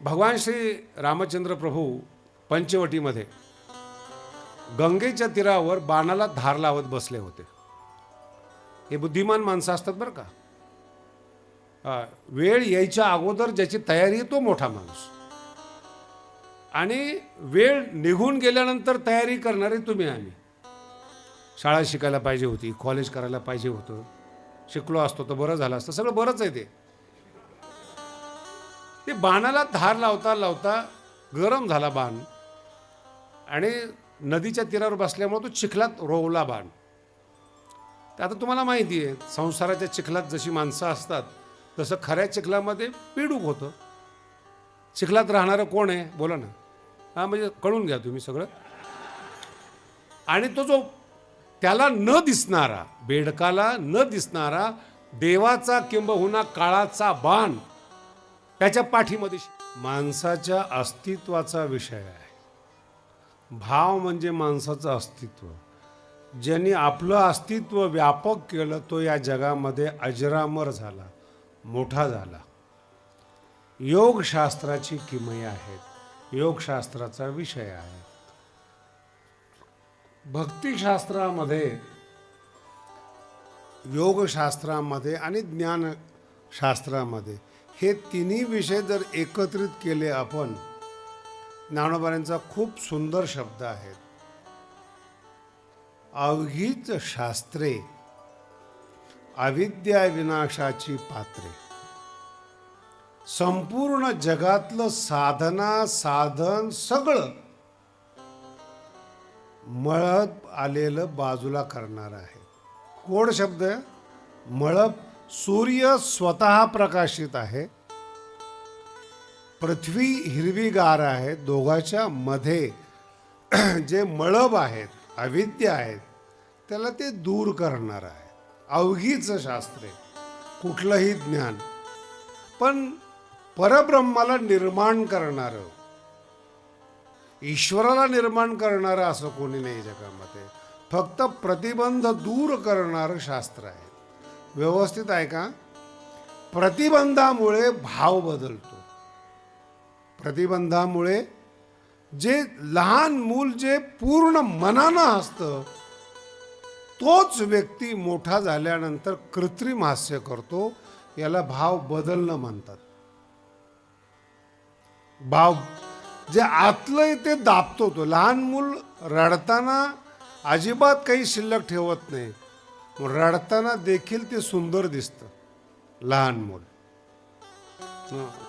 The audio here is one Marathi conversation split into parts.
भगवान श्री रामचंद्र प्रभू पंचवटीमध्ये गंगेच्या तीरावर बाणाला धार लावत बसले होते. हे बुद्धिमान माणसं असतात बरं का? वेळ यायच्या अगोदर ज्याची तयारी आहे तो मोठा माणूस. आणि वेळ निघून गेल्यानंतर तयारी करणारे तुम्ही आम्ही शाळा शिकायला पाहिजे होती कॉलेज करायला पाहिजे होतं. शिकलो असतो तर बरं झालं असतं. सगळं बरंच आहे ते. ते बाणाला धार लावता लावता गरम झाला बाण. आणि नदीच्या तीरावर बसल्यामुळे तो चिखलात रोवला बाण. तर आता तुम्हाला माहिती आहे संसाराच्या चिखलात जशी माणसं असतात तसं खऱ्या चिखलामध्ये पिडूक होतं. चिखलात राहणारं कोण आहे? बोला ना. हां म्हणजे कळून घ्या तुम्ही सगळं. आणि तो जो त्याला न दिसणारा बेडकाला न दिसणारा देवाचा किंबहुना काळाचा बाण त्याच्या पाठीमध्ये माणसाच्या अस्तित्वाचा विषय आहे. भाव म्हणजे माणसाचं अस्तित्व. ज्यांनी आपलं अस्तित्व व्यापक केलं तो या जगामध्ये अजरामर झाला मोठा झाला. योगशास्त्राची किमया आहेत. योगशास्त्राचा विषय आहे. भक्तिशास्त्रामध्ये योगशास्त्रामध्ये आणि ज्ञानशास्त्रामध्ये हे तिन्ही विषय जर एकत्रित केले आपण ज्ञानोबाऱ्यांचा खूप सुंदर शब्द आहेत. अवघीच शास्त्रे अविद्या विनाशाची पात्रे. संपूर्ण जगातलं साधना साधन सगळं मळप आलेलं बाजूला करणार आहे कोड शब्द मळप सूर्य स्वतः प्रकाशित आहे. पृथ्वी हिरवीगार आहे. दोघाच्या मध्ये जे मळब आहेत अविद्य आहेत त्याला ते दूर करणार आहे. अवघीच शास्त्रे कुठलंही ज्ञान. पण परब्रह्माला निर्माण करणारं ईश्वराला निर्माण करणारं असं कोणी नाही जगामध्ये. फक्त प्रतिबंध दूर करणारं शास्त्र आहे. व्यवस्थित आहे का? प्रतिबंधामुळे भाव बदलतो. प्रतिबंधामुळे जे लहान मूल जे पूर्ण मनानं असतं तोच व्यक्ती मोठा झाल्यानंतर कृत्रिम हास्य करतो याला भाव बदलणं म्हणतात. भाव जे आतलं ते दाबतो तो. लहान मूल रडताना अजिबात काही शिल्लक ठेवत नाही. रडताना देखील ते सुंदर दिसतं. लहान मूल.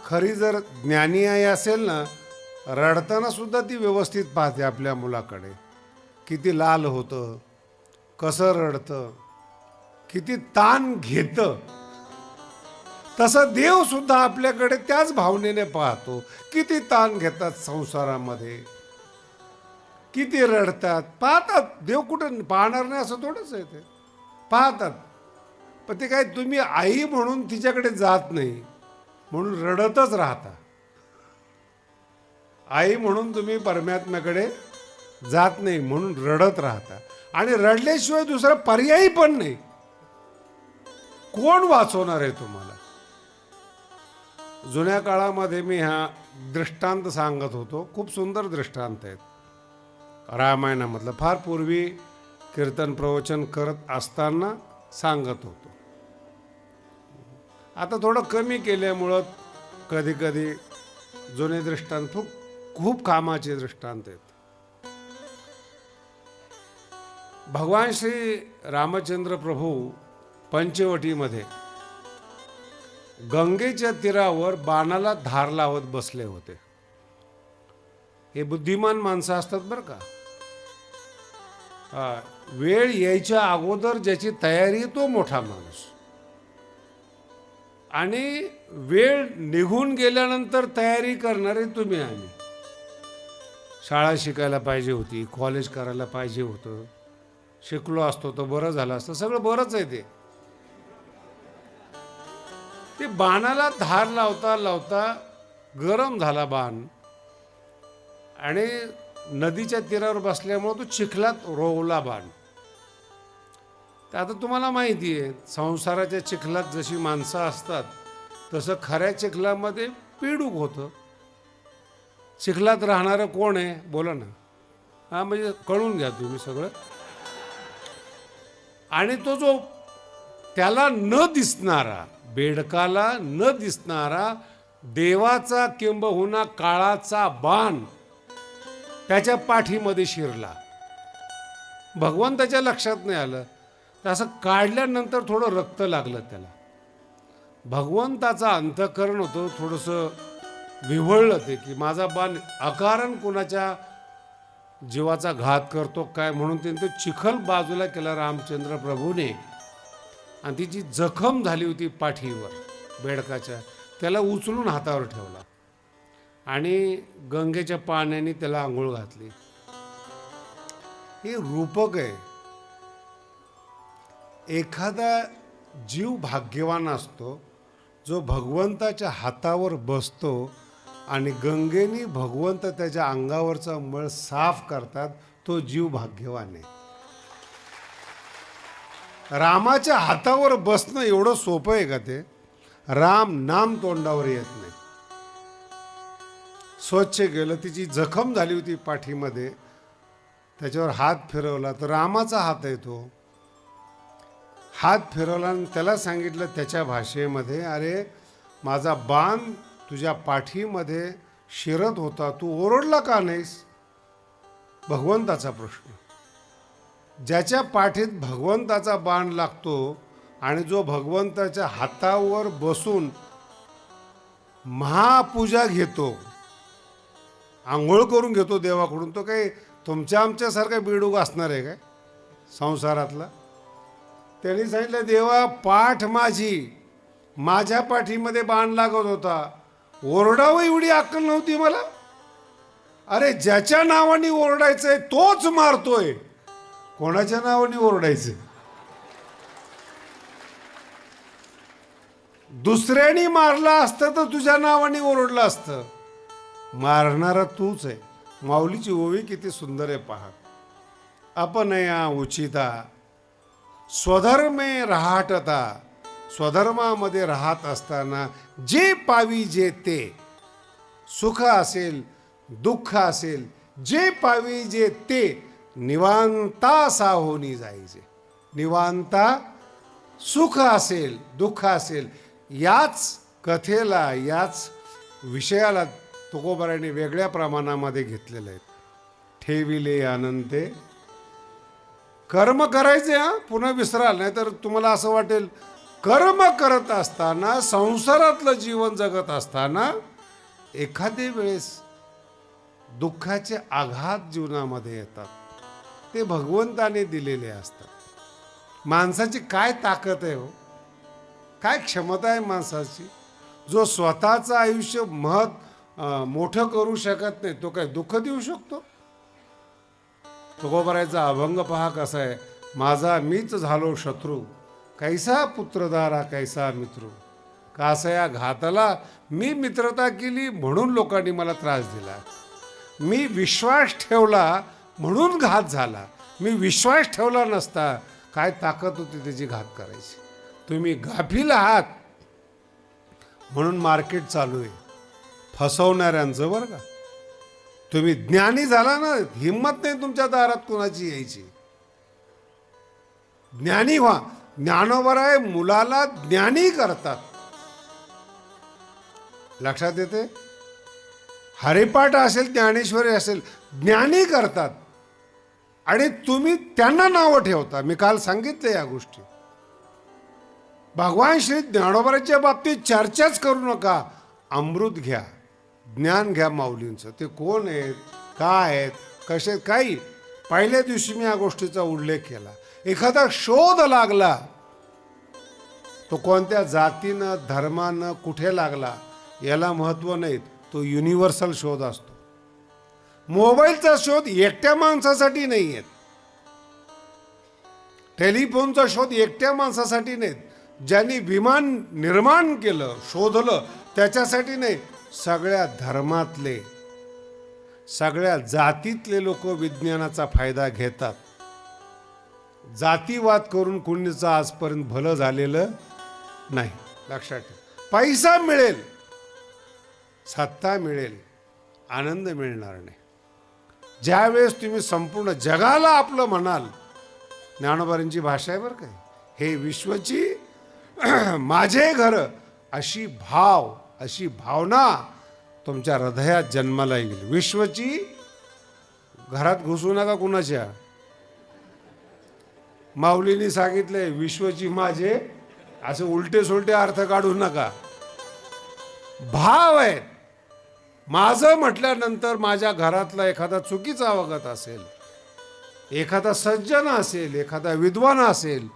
खरी जर ज्ञानी आई असेल ना रडताना सुद्धा ती व्यवस्थित पाहते आपल्या मुलाकडे. किती लाल होतं कसं रडतं किती ताण घेतं. तसं देव सुद्धा आपल्याकडे त्याच भावनेने पाहतो. किती ताण घेतात संसारामध्ये. किती रडतात पाहतात. देव कुठं पाहणार नाही असं थोडंच आहे ते. पाहतात. पण ते काय तुम्ही आई म्हणून तिच्याकडे जात नाही म्हणून रडतच राहता. आई म्हणून तुम्ही परमात्म्याकडे जात नाही म्हणून रडत राहता. आणि रडल्याशिवाय दुसरा पर्यायी पण नाही. कोण वाचवणार आहे तुम्हाला? जुन्या काळामध्ये मी हा दृष्टांत सांगत होतो. खूप सुंदर दृष्टांत आहेत. रामायणामधलं. फार पूर्वी कीर्तन प्रवचन करत असताना सांगत होतो. आता थोडं कमी केल्यामुळं कधी कधी जुने दृष्टांत खूप खूप कामाचे दृष्टांत आहेत भगवान श्री रामचंद्र प्रभू पंचवटीमध्ये गंगेच्या तीरावर बाणाला धार लावत बसले होते. हे बुद्धिमान माणसं असतात बरं का? वेळ यायच्या अगोदर ज्याची तयारी तो मोठा माणूस. आणि वेळ निघून गेल्यानंतर तयारी करणारे तुम्ही आम्ही. शाळा शिकायला पाहिजे होती कॉलेज करायला पाहिजे होतं. शिकलो असतो तर बरं झालं असतं सगळं बरंच आहे ते. ते बाणाला धार लावता लावता गरम झाला बाण. आणि नदीच्या तीरावर बसल्यामुळे तो चिखलात रोवला बाण. तर आता तुम्हाला माहिती आहे संसाराच्या चिखलात जशी माणसं असतात तसं खऱ्या चिखलामध्ये पिडूक होतं. चिखलात राहणारं कोण आहे? बोला ना. हा म्हणजे कळून घ्या तुम्ही सगळं. आणि तो जो त्याला न दिसणारा बेडकाला न दिसणारा देवाचा किंबहुना काळाचा बाण त्याच्या पाठीमध्ये शिरला. भगवंताच्या लक्षात नाही आलं. तर असं काढल्यानंतर थोडं रक्त लागलं त्याला. भगवंताचा अंतकरण होतं थोडंसं विव्हळलं ते की माझा बाण अकारण कुणाच्या जीवाचा घात करतो काय म्हणून त्यांनी तो चिखल बाजूला केला रामचंद्र प्रभूने. आणि ती जी जखम झाली होती पाठीवर बेडकाच्या. त्याला उचलून हातावर ठेवला. आणि गंगेच्या पाण्याने त्याला आंघोळ घातली. हे रूपक आहे. एखादा जीव भाग्यवान असतो जो भगवंताच्या हातावर बसतो आणि गंगेने भगवंत त्याच्या अंगावरचा मळ साफ करतात तो जीव भाग्यवान आहे. रामाच्या हातावर बसणं एवढं सोपं आहे का ते? राम नाम तोंडावर येत नाही. स्वच्छ गेलं तिची जखम झाली होती पाठीमध्ये त्याच्यावर हात फिरवला तर रामाचा हात येतो हात फिरवला आणि त्याला सांगितलं त्याच्या भाषेमध्ये अरे माझा बाण तुझ्या पाठीमध्ये शिरत होता तू ओरडला का नाहीस? भगवंताचा प्रश्न. ज्याच्या पाठीत भगवंताचा बाण लागतो आणि जो भगवंताच्या हातावर बसून महापूजा घेतो आंघोळ करून घेतो देवाकडून. तो काही तुमच्या आमच्यासारखा बिडूक असणार आहे काय? संसारातला. त्यांनी सांगितलं देवा पाठ माझी. माझ्या पाठीमध्ये बाण लागत होता. ओरडावं एवढी अक्कल नव्हती मला? अरे ज्याच्या नावाने आहे तोच मारतोय. कोणाच्या नावाने ओरडायचं दुसऱ्याने मारला असतं तर तुझ्या नावाने ओरडलं असतं. मारणारा तूच आहे. माऊलीची ओवी किती सुंदर आहे पहा. अपनया उचिता स्वधर्मे राहटता स्वधर्मामध्ये राहत असताना जे पावी जे ते सुख असेल दुःख असेल जे पावी जे ते निवांता साहोनी जायचे. निवांता सुख असेल दुःख असेल याच कथेला याच विषयाला तुकोबाराने वेगळ्या प्रमाणामध्ये घेतलेलं आहे ठेविले आनंदे. कर्म करायचे हा? पुन्हा विसराल नाही तर तुम्हाला असं वाटेल कर्म करत असताना संसारातलं जीवन जगत असताना एखाद्या वेळेस दुःखाचे आघात जीवनामध्ये येतात. ते भगवंताने दिलेले असतात. माणसाची काय ताकद आहे हो? काय क्षमता आहे माणसाची? जो स्वतःचं आयुष्य महत् मोठं करू शकत नाही. तो काय दुःख देऊ शकतो? तुकोबरायचा अभंग पहा कसा आहे. माझा मीच झालो शत्रू. कैसा पुत्रधारा कैसा मित्र. का या घाताला मी मित्रता केली म्हणून लोकांनी मला त्रास दिला. मी विश्वास ठेवला म्हणून घात झाला. मी विश्वास ठेवला नसता काय ताकद होती त्याची घात करायची. तुम्ही गाफील आहात म्हणून मार्केट चालू आहे. फसवणाऱ्यांचं बरं का. तुम्ही ज्ञानी झाला ना हिंमत नाही तुमच्या दारात कोणाची यायची. ज्ञानी व्हा. ज्ञानोबराय मुलाला ज्ञानी करतात. लक्षात येते? हरिपाठ असेल ज्ञानेश्वरी असेल ज्ञानी करतात. आणि तुम्ही त्यांना नावं ठेवता. मी काल सांगितलं या गोष्टी. भगवान श्री ज्ञानोबराच्या बाबतीत चर्चाच करू नका. अमृत घ्या. ज्ञान घ्या माऊलींचं. ते कोण आहेत? काय आहेत? कसे काही. पहिल्या दिवशी मी या गोष्टीचा उल्लेख केला. एखादा शोध लागला तो कोणत्या जातीनं धर्मानं कुठे लागला याला महत्त्व नाही तो युनिव्हर्सल शोध असतो. मोबाईलचा शोध एकट्या माणसासाठी नाही आहेत टेलिफोनचा शोध एकट्या माणसासाठी नाहीत. ज्यांनी विमान निर्माण केलं शोधलं त्याच्यासाठी नाही सगळ्या धर्मातले सगळ्या जातीतले लोक विज्ञानाचा फायदा घेतात. जातीवाद करून कुणीचं आजपर्यंत भलं झालेलं नाही. लक्षात ठेव. पैसा मिळेल सत्ता मिळेल आनंद मिळणार नाही. ज्यावेळेस तुम्ही संपूर्ण जगाला आपलं म्हणाल ज्ञानोबारांची भाषा आहे बरं काय हे विश्वची माझे घर अशी भाव अशी भावना तुमच्या हृदयात जन्माला येईल. विश्वची घरात घुसू नका कुणाच्या. माऊलीने सांगितलंय विश्वची माझे असं उलटे सुलटे अर्थ काढू नका. भाव आहेत. माझं म्हटल्यानंतर माझ्या घरातला एखादा चुकीचा अवगत असेल एखादा सज्जन असेल एखादा विद्वान असेल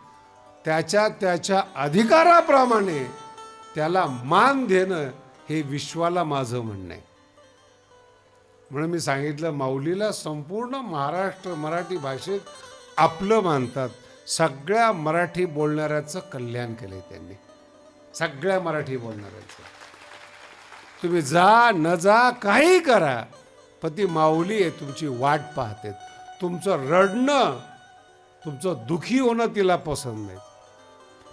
त्याच्या त्याच्या अधिकाराप्रमाणे त्याला मान देणं हे विश्वाला माझं म्हणणं आहे. म्हणून मी सांगितलं माऊलीला संपूर्ण महाराष्ट्र मराठी भाषेत आपलं मानतात. सगळ्या मराठी बोलणाऱ्याचं कल्याण केलंय त्यांनी. सगळ्या मराठी बोलणाऱ्याचं. तुम्ही जा न जा काही करा पण ती माऊली आहे तुमची वाट पाहते. तुमचं रडणं तुमचं दुखी होणं तिला पसंत नाही.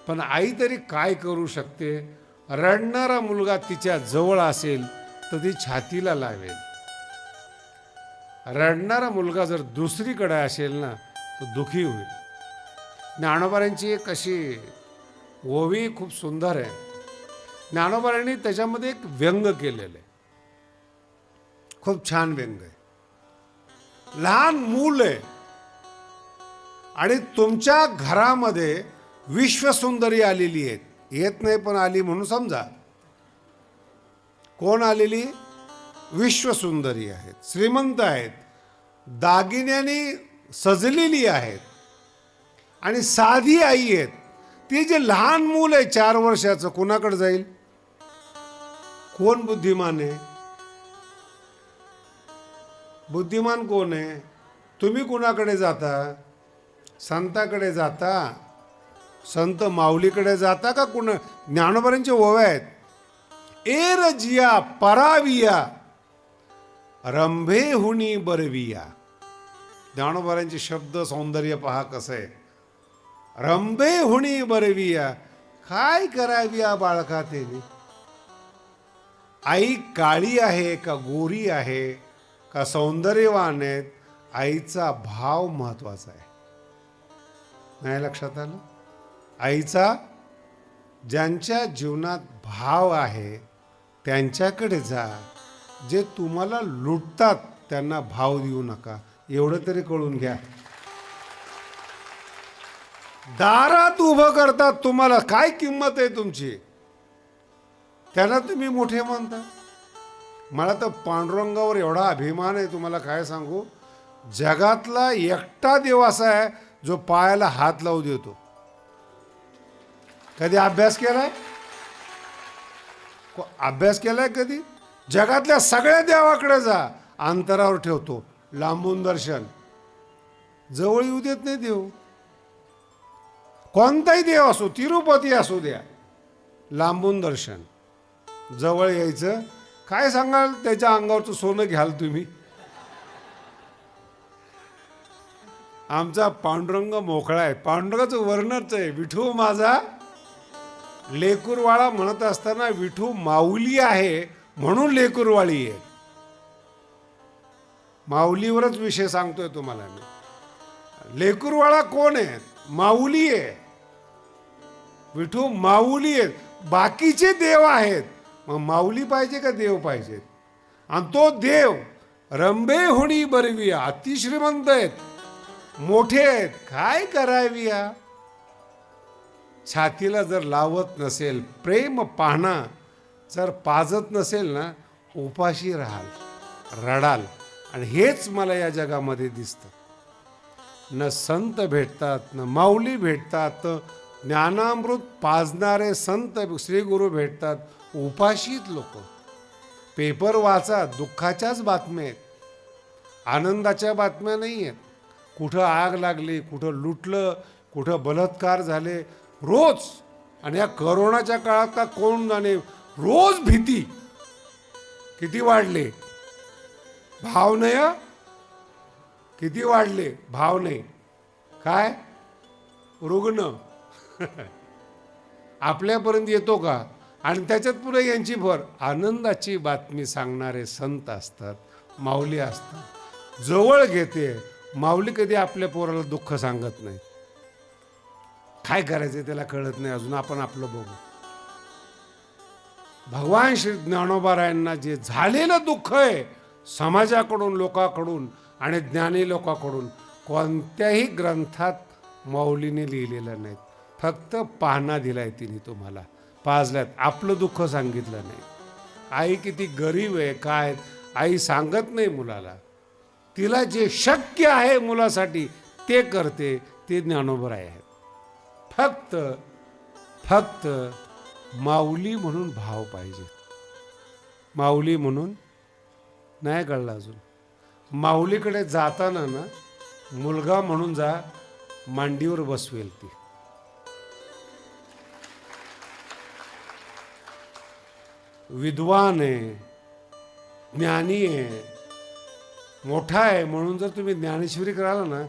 पण आई तरी काय करू शकते? रडणारा मुलगा तिच्या जवळ असेल तर ती छातीला लावेल. रडणारा मुलगा जर दुसरीकडे असेल ना तर दुखी होईल. ज्ञानोबारांची एक अशी ओवी खूप सुंदर आहे. ज्ञानोबारांनी त्याच्यामध्ये एक व्यंग केलेलं आहे. खूप छान व्यंग आहे. लहान मूल आहे. आणि तुमच्या घरामध्ये विश्वसुंदरी आलेली आहेत. येत नाही पण आली म्हणून समजा. कोण आलेली? विश्वसुंदरी आहेत श्रीमंत आहेत दागिन्याने सजलेली आहेत आणि साधी आई आहेत. ती जे लहान मूल आहे चार वर्षाचं कोणाकडे जाईल? कोण बुद्धिमान आहे? बुद्धिमान कोण आहे? तुम्ही कुणाकडे जाता? संताकडे जाता? संत माऊलीकडे जाता का कुण? ज्ञानोबरांचे ओव्या आहेत. एर जिया पराविया रंभे हुनी बरविया. ज्ञानोबरांचे शब्द सौंदर्य पहा कसं. आहे रंभे हुणी बरविया काय कराविया बाळका तेने आई काळी आहे का गोरी आहे का सौंदर्यवान आहेत आईचा भाव महत्त्वाचा आहे. नाही लक्षात आलं? आईचा ज्यांच्या जीवनात भाव आहे त्यांच्याकडे जा. जे तुम्हाला लुटतात त्यांना भाव देऊ नका. एवढं तरी कळून घ्या. दारात उभं करतात तुम्हाला. काय किंमत आहे तुमची? त्यांना तुम्ही मोठे मानता मला तर पांडुरंगावर एवढा अभिमान आहे तुम्हाला काय सांगू? जगातला एकटा देव असा आहे जो पायाला हात लावू देतो. कधी अभ्यास केलाय? अभ्यास केलाय कधी? जगातल्या सगळ्या देवाकडे जा अंतरावर ठेवतो लांबून दर्शन. जवळ येऊ देत नाही देव. कोणताही देव असो तिरुपती असू द्या लांबून दर्शन. जवळ यायचं. काय सांगाल? त्याच्या अंगावरचं सोनं घ्याल तुम्ही. आमचा पांडुरंग मोकळा आहे. पांडुरंगाचं वर्णच आहे. विठू माझा लेकूरवाळा म्हणत असताना विठू माऊली आहे म्हणून लेकूरवाळी आहे. माऊलीवरच विषय सांगतोय तुम्हाला मी. लेकूरवाळा कोण आहे? माऊली आहे. विठू माऊली आहेत. बाकीचे देव आहेत. मग माऊली पाहिजे का देव पाहिजेत आणि तो देव रंबे होणी बरवी अतिश्रीमंत आहेत. मोठे आहेत. काय कराविया? छातीला जर लावत नसेल प्रेम पाहणा जर पाजत नसेल ना उपाशी राहाल रडाल. आणि हेच मला या जगामध्ये दिसतं. न संत भेटतात न माऊली भेटतात न ज्ञानामृत पाजणारे संत श्रीगुरू भेटतात उपाशीत लोक. पेपर वाचा दुःखाच्याच बातम्या आहेत. आनंदाच्या बातम्या नाही आहेत कुठं आग लागली कुठं लुटलं कुठं बलात्कार झाले रोज. आणि या करोनाच्या काळात का कोण जाणे? रोज भीती. किती वाढले? भाव नाही किती वाढले? भाव नाही काय? रुग्ण. आपल्यापर्यंत येतो का? आणि त्याच्यात पुढे यांची भर. आनंदाची बातमी सांगणारे संत असतात माऊली असतात. जवळ घेते. माऊली कधी आपल्या पोराला दुःख सांगत नाही काय करायचं त्याला कळत नाही. अजून आपण आपलं बघू. भगवान श्री ज्ञानोबारायांना जे झालेलं दुःख आहे समाजाकडून लोकांकडून आणि ज्ञानी लोकांकडून कोणत्याही ग्रंथात माऊलीने लिहिलेलं नाही फक्त पाहणा दिलाय तिने तुम्हाला. पाजल्यात. आपलं दुःख सांगितलं नाही. आई किती गरीब आहे काय? आई सांगत नाही मुलाला. तिला जे शक्य आहे मुलासाठी ते करते ते ज्ञानोबराय आहे फक्त फक्त माऊली म्हणून भाव पाहिजे माऊली म्हणून नाही कळलं अजून. माऊलीकडे जाताना ना मुलगा म्हणून जा मांडीवर बसवेल ती. विद्वान आहे ज्ञानी आहे मोठा आहे म्हणून जर तुम्ही ज्ञानेश्वरी कराल ना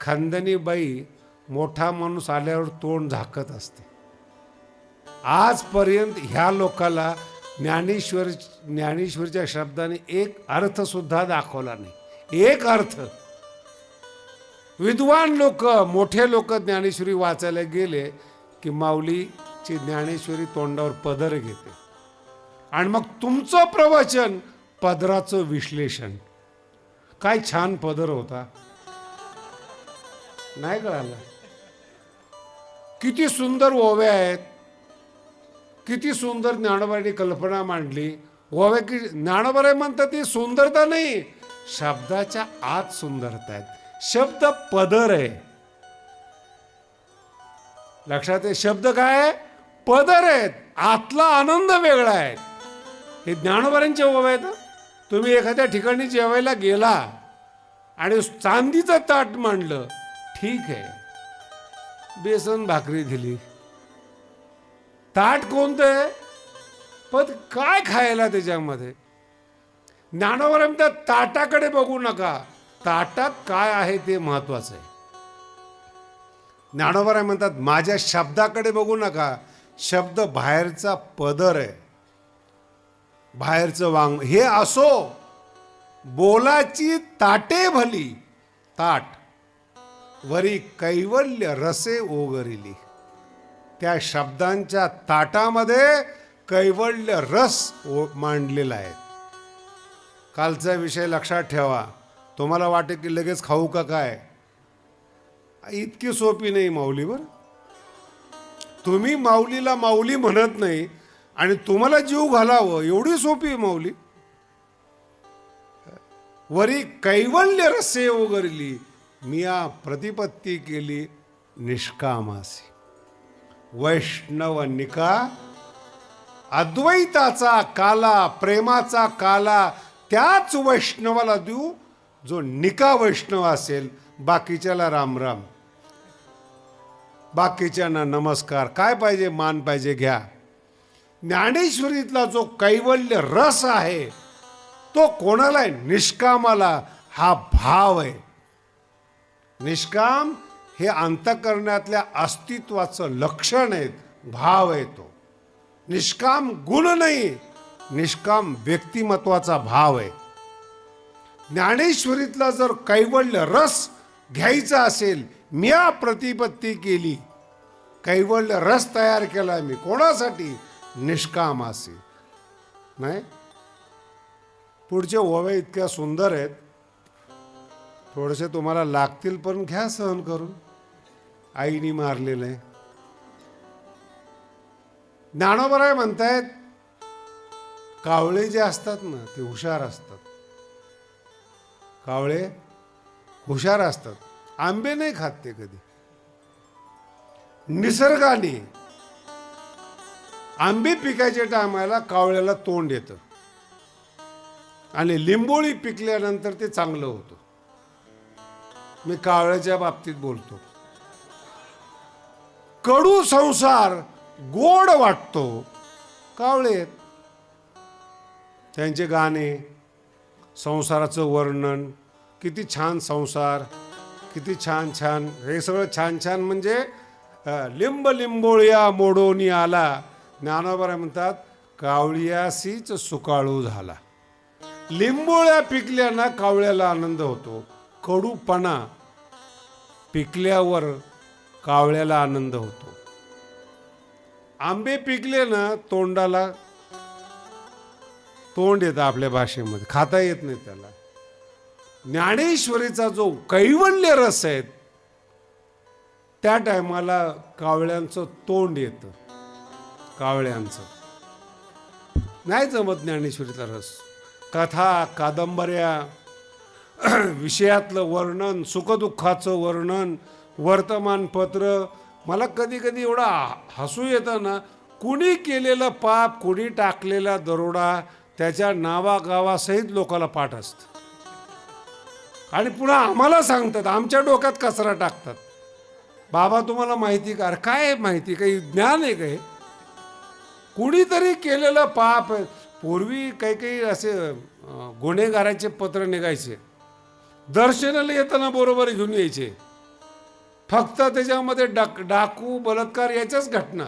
खानदानी बाई मोठा माणूस आल्यावर तोंड झाकत असते. आजपर्यंत ह्या लोकाला ज्ञानेश्वर ज्ञानेश्वरच्या शब्दाने एक अर्थ सुद्धा दाखवला नाही. एक अर्थ. विद्वान लोक मोठे लोक ज्ञानेश्वरी वाचायला गेले की माऊलीची ज्ञानेश्वरी तोंडावर पदर घेते. आणि मग तुमचं प्रवचन पदराचं विश्लेषण. काय छान पदर होता. नाही कळालं? किती सुंदर ओव्या आहेत. किती सुंदर ज्ञानोबाईने कल्पना मांडली. ओव्या की ज्ञानोबाई म्हणतात ती सुंदरता नाही शब्दाच्या आत सुंदरता आहेत. शब्द पदर आहे. लक्षात आहे शब्द काय आहे? पदर आहेत. आतला आनंद वेगळा आहे. हे ज्ञानोबाऱ्यांचे ओव्या आहेत. तुम्ही एखाद्या ठिकाणी जेवायला गेला आणि चांदीचं ताट मांडलं ठीक आहे. बेसन भाकरी दिली. ताट कोणतं आहे? पण काय खायला त्याच्यामध्ये? ज्ञानावर म्हणतात ताटाकडे बघू नका. ताटात काय आहे ते महत्वाचं आहे. ज्ञानोबराय म्हणतात माझ्या शब्दाकडे बघू नका. शब्द बाहेरचा पदर आहे. बाहेरचं वांग. हे असो बोलाची ताटे भली ताट. वरी कैवल्य रसे ओगरिली. त्या शब्दांच्या ताटामध्ये कैवल्य रस ओ मांडलेला आहे. कालचा विषय लक्षात ठेवा. तुम्हाला वाटे की लगेच खाऊ का काय? इतकी सोपी नाही माऊलीवर तुम्ही माऊलीला माऊली म्हणत नाही आणि तुम्हाला जीव घालावं एवढी सोपी माऊली. वरी कैवल्य रसे ओगरली. मिया प्रतिपत्ती केली निष्कामासी. वैष्णव निका अद्वैताचा काला प्रेमाचा काला त्याच वैष्णवाला देऊ जो निका वैष्णव असेल. बाकीच्याला रामराम बाकीच्यांना नमस्कार. काय पाहिजे मान पाहिजे घ्या. ज्ञानेश्वरीतला जो कैवल्य रस आहे तो कोणाला आहे निष्कामाला हा भाव आहे. निष्काम हे अंतकरणातल्या अस्तित्वाचं लक्षण आहेत भाव आहे तो. निष्काम गुण नाही निष्काम व्यक्तिमत्वाचा भाव आहे. ज्ञानेश्वरीतला जर कैवल्य रस घ्यायचा असेल मी प्रतिपत्ती केली. कैवल्य रस तयार केला मी कोणासाठी? निष्काम असे नाही? पुढचे ओव्या इतक्या सुंदर आहेत. थोडेसे तुम्हाला लागतील पण घ्या सहन करून. आईने मारलेलं आहे. ज्ञानोबराय म्हणतायत कावळे जे असतात ना ते हुशार असतात. कावळे हुशार असतात. आंबे नाही खात ते कधी. निसर्गाने आंबे पिकायच्या टायमाला कावळ्याला तोंड येतं आणि लिंबोळी पिकल्यानंतर ते चांगलं होतं. मी कावळ्याच्या बाबतीत बोलतो. कडू संसार गोड वाटतो. कावळे त्यांचे गाणे संसाराचं वर्णन किती छान संसार किती छान छान हे सगळं छान छान म्हणजे लिंब लिंबोळ्या मोडोनी आला. ज्ञानोबा म्हणतात कावळियासीच सुकाळू झाला. लिंबोळ्या पिकल्याना कावळ्याला आनंद होतो. कडूपणा पिकल्यावर कावळ्याला आनंद होतो. आंबे पिकले ना तोंडाला तोंड येतं आपल्या भाषेमध्ये. खाता येत नाही त्याला. ज्ञानेश्वरीचा जो कैवल्य रस आहे त्या टायमाला कावळ्यांचं तोंड येतं. कावळ्यांचं. नाही जमत ज्ञानेश्वरीचा रस. कथा कादंबऱ्या विषयातलं वर्णन सुखदुःखाचं वर्णन वर्तमानपत्र मला कधी कधी एवढा हसू येतं ना कुणी केलेलं पाप कुणी टाकलेला दरोडा त्याच्या नावागावासहित लोकाला पाठ असतं. आणि पुन्हा आम्हाला सांगतात आमच्या डोक्यात कचरा टाकतात. बाबा तुम्हाला माहिती का? अरे काय माहिती? काही ज्ञान आहे काय कुणीतरी केलेलं पाप पूर्वी काही काही असे गुन्हेगाराचे पत्र निघायचे. दर्शनाला येताना बरोबर घेऊन यायचे. फक्त त्याच्यामध्ये डाक डाकू बलात्कार याच्याच घटना.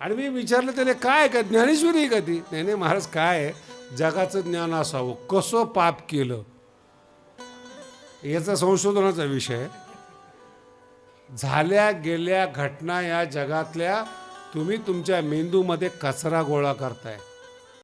आणि मी विचारलं त्याला काय का? ज्ञानेश्वरी आहे का ती? नाही नाही महाराज काय आहे? जगाचं ज्ञान असावं. कसं पाप केलं? याचा संशोधनाचा विषय झाल्या गेल्या घटना या जगातल्या तुम्ही तुमच्या मेंदूमध्ये कचरा गोळा करताय.